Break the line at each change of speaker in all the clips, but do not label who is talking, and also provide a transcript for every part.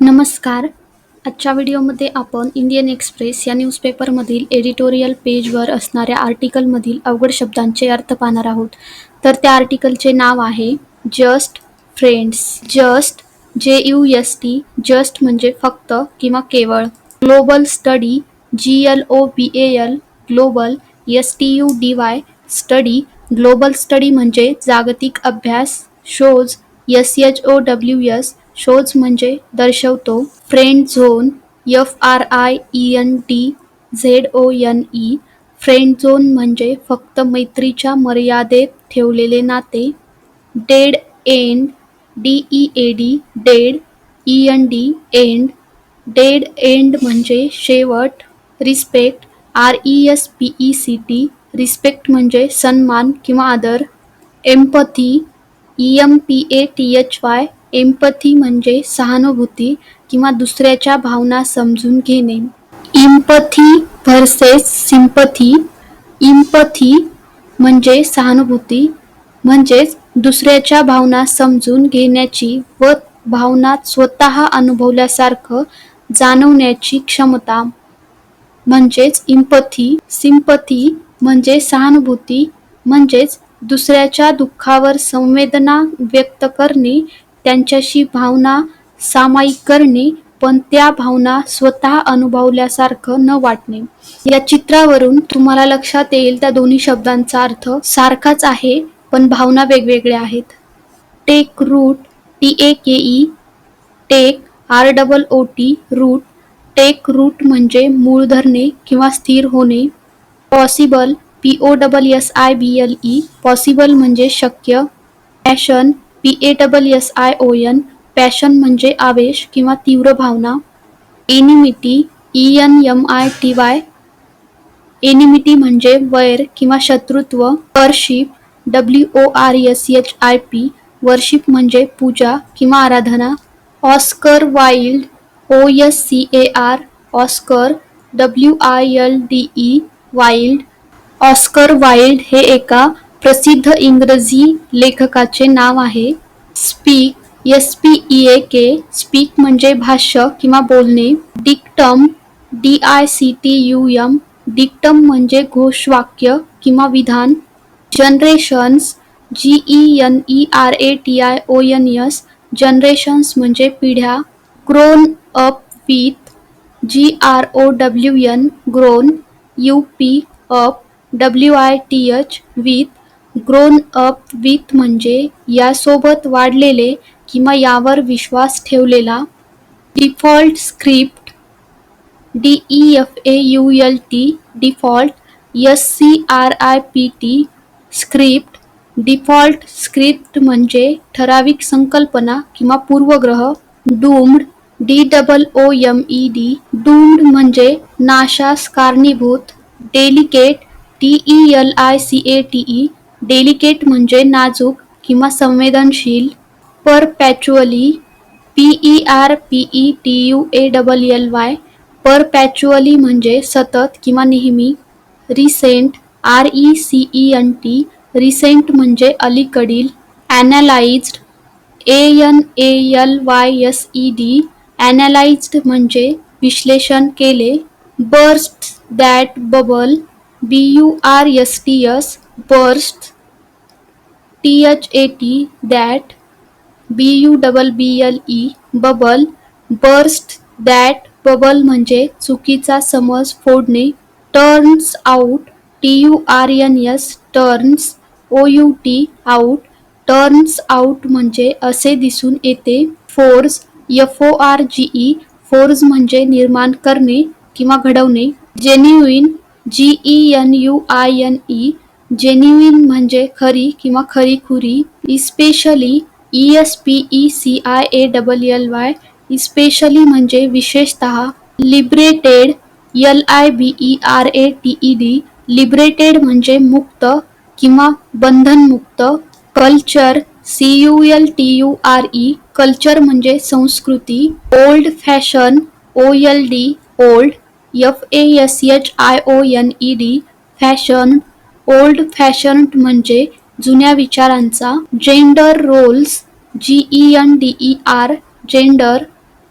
नमस्कार. आजच्या व्हिडिओमध्ये आपण इंडियन एक्सप्रेस या न्यूजपेपरमधील एडिटोरियल पेजवर असणाऱ्या आर्टिकलमधील अवघड शब्दांचे अर्थ पाहणार आहोत. तर त्या आर्टिकलचे नाव आहे just friends. Just J U S T just म्हणजे फक्त किंवा केवळ. Global study G L O B A L global S T U D Y study. Global study म्हणजे जागतिक अभ्यास shows S H O W S shows म्हणजे दर्शवतो. Friend zone F R I E N T Z O N E friend zone म्हणजे फक्त मैत्रीच्या मर्यादेत ठेवलेले नाते. Dead end D E A D dead E N D end dead end म्हणजे शेवट respect R E S P E C T respect म्हणजे सन्मान किंवा आदर. Empathy E M P A T H Y empathy म्हणजे सहानुभूती किंवा दुसऱ्याच्या भावना समजून घेणे. इम्पथी व्हर्सेस सिम्पथी इम्पथी म्हणजे सहानुभूती म्हणजेच दुसऱ्याच्या भावना समजून घेण्याची व भावना स्वतः अनुभवल्यासारखं जाणवण्याची क्षमता. म्हणजेच इम्पथी सिम्पथी म्हणजे सहानुभूती म्हणजेच दुसऱ्याच्या दुःखावर संवेदना व्यक्त करणे त्यांच्याशी भावना सामायिक करणे पण त्या भावना स्वतः अनुभवल्यासारखं न वाटणे. या चित्रावरून तुम्हाला लक्षात येईल त्या दोन्ही शब्दांचा अर्थ. सारखाच आहे पण भावना वेगवेगळ्या आहेत. Take root T A K E take R double O T root. Take root म्हणजे मूळ धरणे किंवा स्थिर होणे. Possible P O double S I B L E. Possible म्हणजे शक्य. Passion P A double S I O N passion म्हणजे आवेश किंवा तीव्र भावना. Enmity E N M I T Y enmity म्हणजे वैर किंवा शत्रुत्व worship W O R S H I P worship म्हणजे पूजा किंवा आराधना. Oscar Wilde O S C A R Oscar W I L D E Wilde Oscar Wilde हे एका प्रसिद्ध इंग्रजी लेखकाचे नाव आहे. Speak S P E A K speak म्हणजे भाष्य किंवा बोलणे. Dictum D I C T U M dictum म्हणजे घोषवाक्य किंवा विधान. Generations G E N E R A T I O N S generations म्हणजे पिढ्या. Grown up with G R O W N grown U P up W I T H with grown up with म्हणजे यासोबत वाढलेले किंवा यावर विश्वास ठेवलेला default script D E F A U L T default S C R I P T script default script म्हणजे ठराविक संकल्पना किंवा पूर्वग्रह doomed D double O M E D doomed म्हणजे नाशास कारणीभूत delicate T E L I C A T E delicate म्हणजे नाजूक किंवा संवेदनशील perpetually P E R P E T U A double L Y perpetually म्हणजे सतत किंवा नेहमी recent R E C E N T recent म्हणजे अलीकडील analysed A N A L Y S E D analysed म्हणजे विश्लेषण केले burst that bubble B U R S T S burst T H A T that B U double B L E bubble burst that bubble म्हणजे चुकीचा समज फोडणे turns out T U R N S turns O U T out turns out म्हणजे असे दिसून येते. Force F O R G E force म्हणजे निर्माण करणे किंवा घडवणे. Genuine G E N U I N E genuine म्हणजे खरी किंवा खरीखुरी especially E S P E C I A double L Y especially म्हणजे विशेषतः liberated L I B E R A T E D liberated म्हणजे मुक्त किंवा बंधनमुक्त culture C U L T U R E culture म्हणजे संस्कृती old fashion O L D old F A S H I O N E D fashion old fashion म्हणजे जुन्या विचारांचा gender roles G E N D E R gender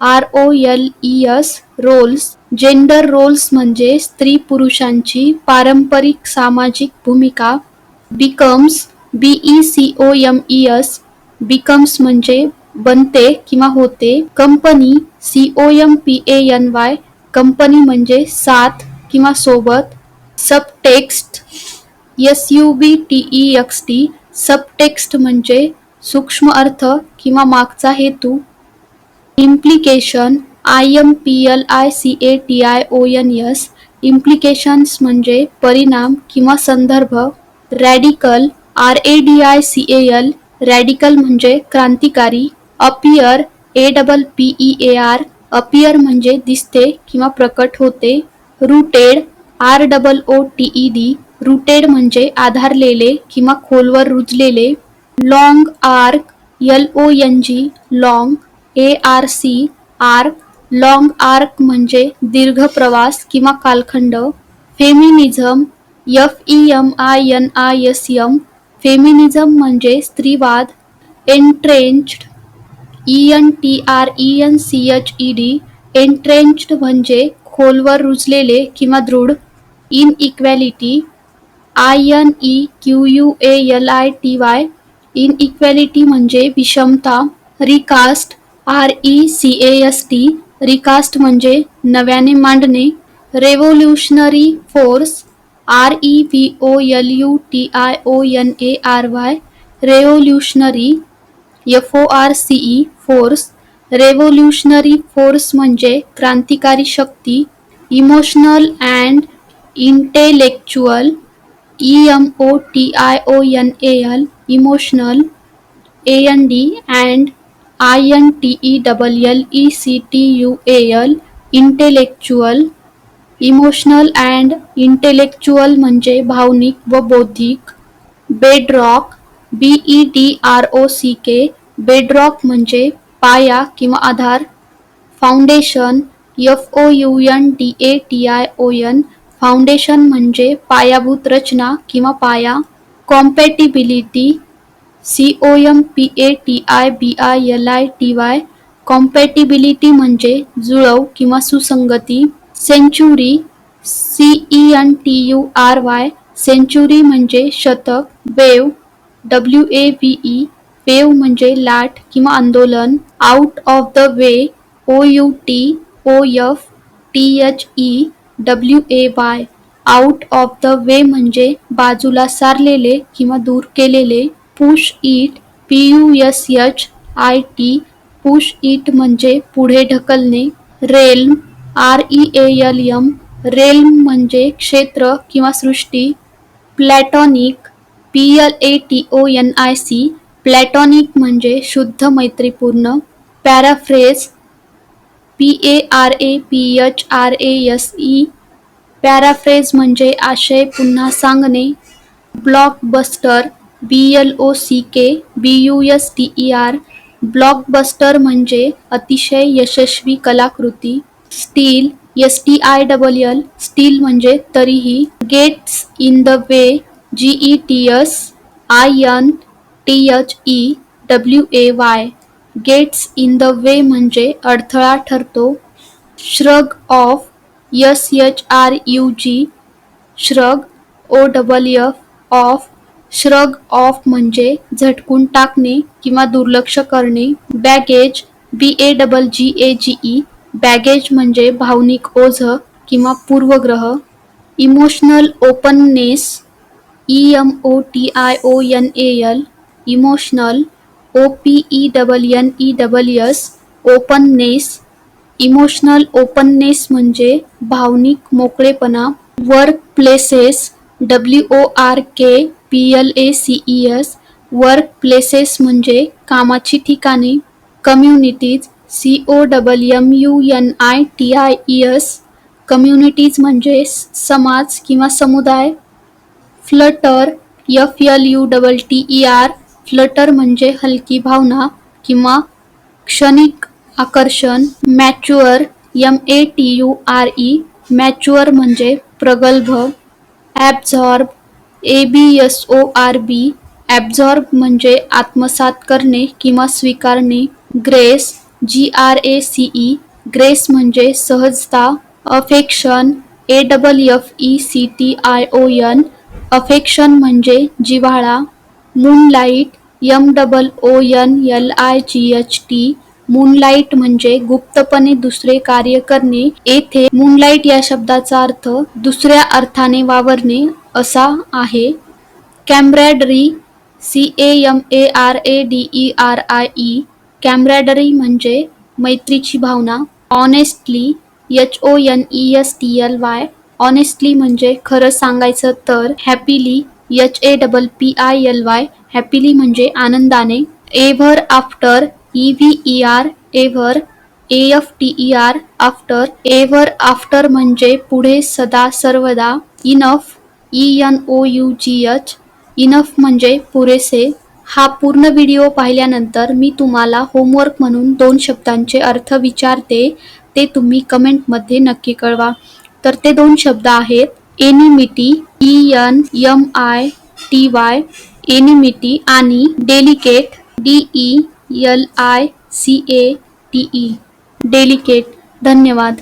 R O L E S roles. Gender roles म्हणजे स्त्री पुरुषांची पारंपरिक सामाजिक भूमिका. Becomes B E C O M E S becomes म्हणजे बनते किंवा होते. Company C O M P A N Y company म्हणजे साथ किंवा सोबत. Subtext S U B T E X T subtext म्हणजे सूक्ष्म अर्थ किंवा मागचा हेतू. Implication I M P L I C A T I O N S implications म्हणजे परिणाम किंवा संदर्भ. Radical R A D I C A L radical म्हणजे क्रांतिकारी. Appear A double P E A R appear म्हणजे दिसते किंवा प्रकट होते. Rooted R double O T E D rooted म्हणजे आधारलेले किंवा खोलवर रुजलेले. Long arc L O N G long A R C arc long arc म्हणजे दीर्घ प्रवास किंवा कालखंड. Feminism F E M I N I S M feminism म्हणजे स्त्रीवाद. Entrenched E N T R E N C H E D entrenched म्हणजे खोलवर रुजलेले किंवा दृढ. Inequality I N E Q U A L I T Y inequality म्हणजे विषमता recast R E C A S T recast म्हणजे नव्याने मांडणे revolutionary force R E V O L U T I O N A R Y revolutionary F O R C E force revolutionary force म्हणजे क्रांतिकारी शक्ती emotional and intellectual E M O T I O N A L emotional A N D and I N T E double L E C T U A L intellectual emotional and intellectual म्हणजे भावनिक व बौद्धिक. Bedrock B E D R O C K bedrock म्हणजे पाया किंवा आधार. Foundation F O U N D A T I O N foundation म्हणजे पायाभूत रचना किंवा पाया. Compatibility C O M P A T I B I L I T Y compatibility म्हणजे जुळव किंवा सुसंगती. Century C E N T U R Y century म्हणजे शतक wave. W A V E wave म्हणजे लाट किंवा आंदोलन. Out of the way O U T O F T H E W A Y out of the way म्हणजे बाजूला सारलेले किंवा दूर केलेले. Push it P U S H I T push it म्हणजे पुढे ढकलणे. Realm R E A L M realm म्हणजे क्षेत्र किंवा सृष्टी. Platonic P L A T O N I C platonic म्हणजे शुद्ध मैत्रीपूर्ण. Paraphrase P A R A P H R A S E paraphrase म्हणजे आशय पुन्हा सांगणे. Blockbuster B L O C K B U S T E R blockbuster म्हणजे अतिशय यशस्वी कलाकृती. Still S T I double L still म्हणजे तरीही. Gets in the way G E T S I N T H E W A Y gets in the way म्हणजे अडथळा ठरतो. Shrug off S H R U G. Shrug O double F off. Shrug off म्हणजे झटकून टाकणे किंवा दुर्लक्ष करणे. Baggage B A double G A G E. Baggage म्हणजे भावनिक ओझ किंवा पूर्वग्रह. Emotional openness E M O T I O N A L. Emotional O P E double N E double S openness emotional openness म्हणजे भावनिक मोकळेपणा. Work places W O R K P L A C E S work places म्हणजे कामाची ठिकाणे. Communities C O double M U N I T I E S communities म्हणजे समाज किंवा समुदाय. Flutter F L U double T E R flutter म्हणजे हलकी भावना किंवा क्षणिक आकर्षण. Mature M A T U R E mature म्हणजे प्रगल्भ, absorb A B S O R B absorb म्हणजे आत्मसात करणे किंवा स्वीकारणे. Grace G R A C E grace म्हणजे सहजता, affection A double F E C T I O N affection म्हणजे जिव्हाळा, moonlight M double O N L I G H T moonlight म्हणजे गुप्तपणे दुसरे कार्य करणे. येथे मूनलाईट या शब्दाचा अर्थ दुसऱ्या अर्थाने वावरणे असा आहे. Camaraderie C A M A R A D E R I E camaraderie म्हणजे मैत्रीची भावना. Honestly H O N E S T L Y honestly म्हणजे खरं सांगायचं तर happily H A double P I L Y happily म्हणजे आनंदाने ever after E V E R ever A F T E R after ever after म्हणजे पुढे सदा सर्वदा enough E N O U G H enough म्हणजे पुरेसे. हा पूर्ण व्हिडिओ पाहिल्यानंतर मी तुम्हाला होमवर्क म्हणून दोन शब्दांचे अर्थ विचारते. ते तुम्ही कमेंटमध्ये नक्की कळवा. तर ते दोन शब्द आहेत enmity E N M I T Y enmity आणि delicate D E L I C A T E delicate. धन्यवाद.